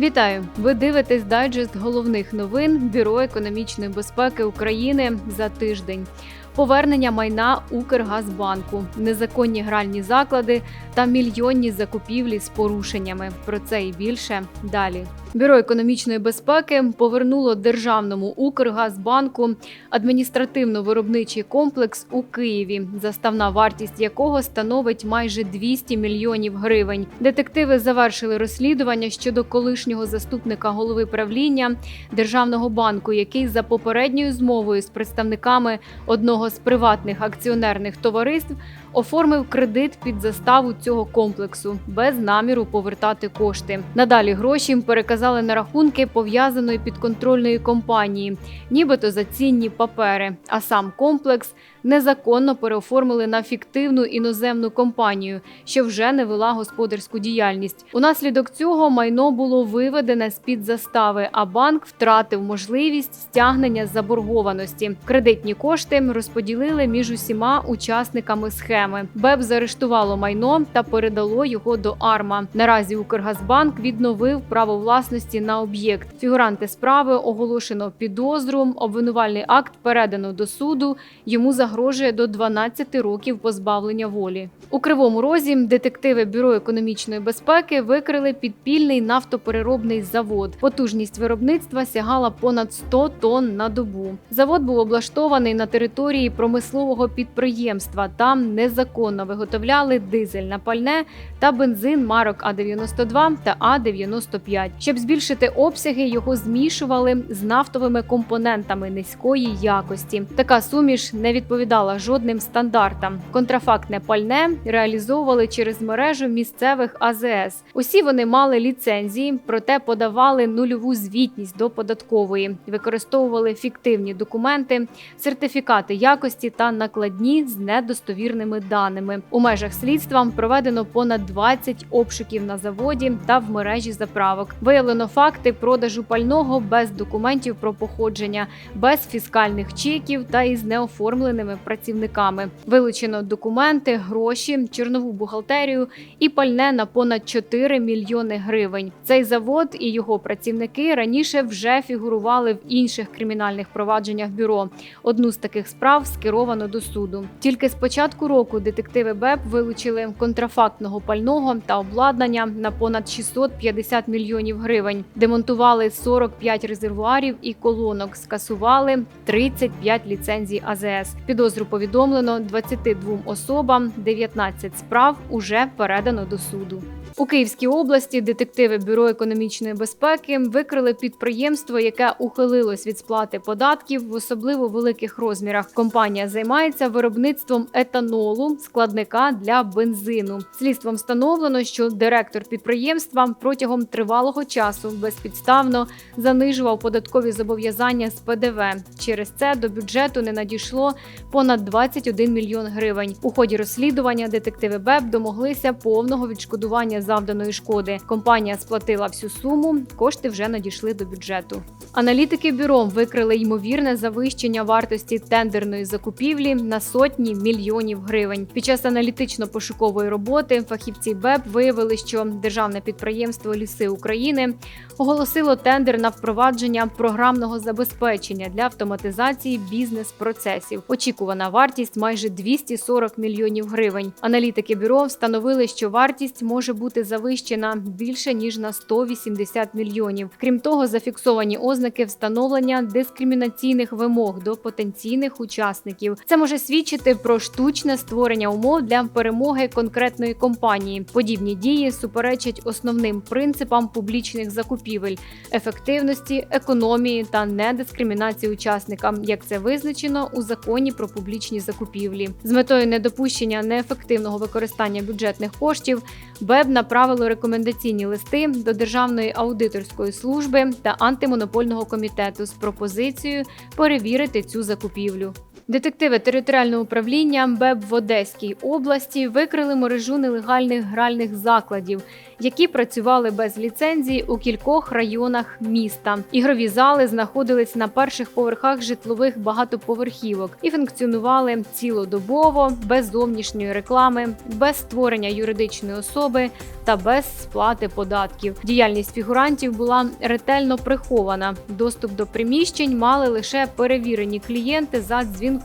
Вітаю! Ви дивитесь дайджест головних новин Бюро економічної безпеки України за тиждень. Повернення майна Укргазбанку, незаконні гральні заклади та мільйонні закупівлі з порушеннями. Про це і більше далі. Бюро економічної безпеки повернуло державному Укргазбанку адміністративно-виробничий комплекс у Києві, заставна вартість якого становить майже 200 мільйонів гривень. Детективи завершили розслідування щодо колишнього заступника голови правління державного банку, який за попередньою змовою з представниками одного з приватних акціонерних товариств оформив кредит під заставу цього комплексу без наміру повертати кошти. Надалі гроші їм переказали на рахунки пов'язаної підконтрольної компанії, нібито за цінні папери. А сам комплекс незаконно переоформили на фіктивну іноземну компанію, що вже не вела господарську діяльність. Унаслідок цього майно було виведене з під застави, а банк втратив можливість стягнення заборгованості. Кредитні кошти розподілили між усіма учасниками схеми. БЕП заарештувало майно та передало його до АРМА. Наразі Укргазбанк відновив право власності на об'єкт. Фігуранти справи оголошено підозру. Обвинувальний акт передано до суду. Йому загрожує до 12 років позбавлення волі. У кривому розі детективи бюро економічної безпеки викрили підпільний нафтопереробний завод. Потужність виробництва сягала понад 100 тонн на добу. Завод був облаштований на території промислового підприємства. Там незаконно виготовляли дизельне пальне та бензин марок А92 та А95. Щоб збільшити обсяги, його змішували з нафтовими компонентами низької якості. Така суміш не відповідала жодним стандартам. Контрафактне пальне реалізовували через мережу місцевих АЗС. Усі вони мали ліцензії, проте подавали нульову звітність до податкової, використовували фіктивні документи, сертифікати якості та накладні з недостовірними даними. У межах слідства проведено понад 20 обшуків на заводі та в мережі заправок. Виявлено факти продажу пального без документів про походження, без фіскальних чеків та із неоформленими працівниками. Вилучено документи, гроші, чорнову бухгалтерію і пальне на понад 4 мільйони гривень. Цей завод і його працівники раніше вже фігурували в інших кримінальних провадженнях бюро. Одну з таких справ скеровано до суду. Тільки з початку року детективи БЕП вилучили контрафактного пального та обладнання на понад 650 мільйонів гривень. Демонтували 45 резервуарів і колонок, скасували 35 ліцензій АЗС. Підозру повідомлено 22 особам, 19 справ уже передано до суду. У Київській області детективи Бюро економічної безпеки викрили підприємство, яке ухилилось від сплати податків в особливо великих розмірах. Компанія займається виробництвом етанолу, складника для бензину. Слідством встановлено, що директор підприємства протягом тривалого часу безпідставно занижував податкові зобов'язання з ПДВ. Через це до бюджету не надійшло понад 21 мільйон гривень. У ході розслідування детективи БЕП домоглися повного відшкодування завданої шкоди. Компанія сплатила всю суму, кошти вже надійшли до бюджету. Аналітики бюро викрили ймовірне завищення вартості тендерної закупівлі на сотні мільйонів гривень. Під час аналітично-пошукової роботи фахівці БЕП виявили, що державне підприємство Ліси України оголосило тендер на впровадження програмного забезпечення для автоматизації бізнес-процесів. Очікувана вартість майже 240 мільйонів гривень. Аналітики бюро встановили, що вартість може бути завищена більше ніж на 180 мільйонів. Крім того, зафіксовані ознаки встановлення дискримінаційних вимог до потенційних учасників. Це може свідчити про штучне створення умов для перемоги конкретної компанії. Подібні дії суперечать основним принципам публічних закупівель, ефективності, економії та недискримінації учасникам, як це визначено у законі про публічні закупівлі. З метою недопущення неефективного використання бюджетних коштів БЕБ направило рекомендаційні листи до Державної аудиторської служби та антимонопольного комітету з пропозицією перевірити цю закупівлю. Детективи територіального управління БЕБ в Одеській області викрили мережу нелегальних гральних закладів, які працювали без ліцензії у кількох районах міста. Ігрові зали знаходились на перших поверхах житлових багатоповерхівок і функціонували цілодобово, без зовнішньої реклами, без створення юридичної особи та без сплати податків. Діяльність фігурантів була ретельно прихована. Доступ до приміщень мали лише перевірені клієнти за дзвінком.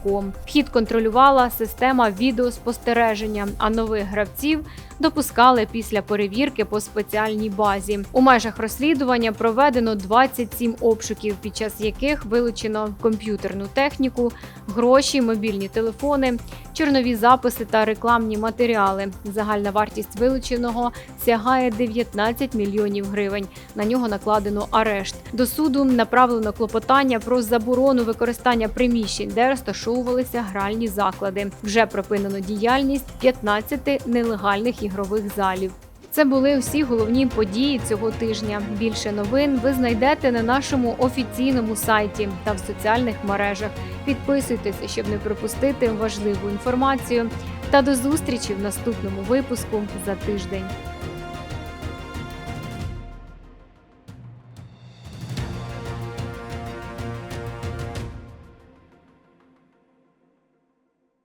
Вхід контролювала система відеоспостереження, а нових гравців допускали після перевірки по спеціальній базі. У межах розслідування проведено 27 обшуків, під час яких вилучено комп'ютерну техніку, гроші, мобільні телефони, чорнові записи та рекламні матеріали. Загальна вартість вилученого сягає 19 мільйонів гривень. На нього накладено арешт. До суду направлено клопотання про заборону використання приміщень, де розташовувалися гральні заклади. Вже припинено діяльність 15 нелегальних ігрових залів. Це були всі головні події цього тижня. Більше новин ви знайдете на нашому офіційному сайті та в соціальних мережах. Підписуйтеся, щоб не пропустити важливу інформацію. Та до зустрічі в наступному випуску за тиждень.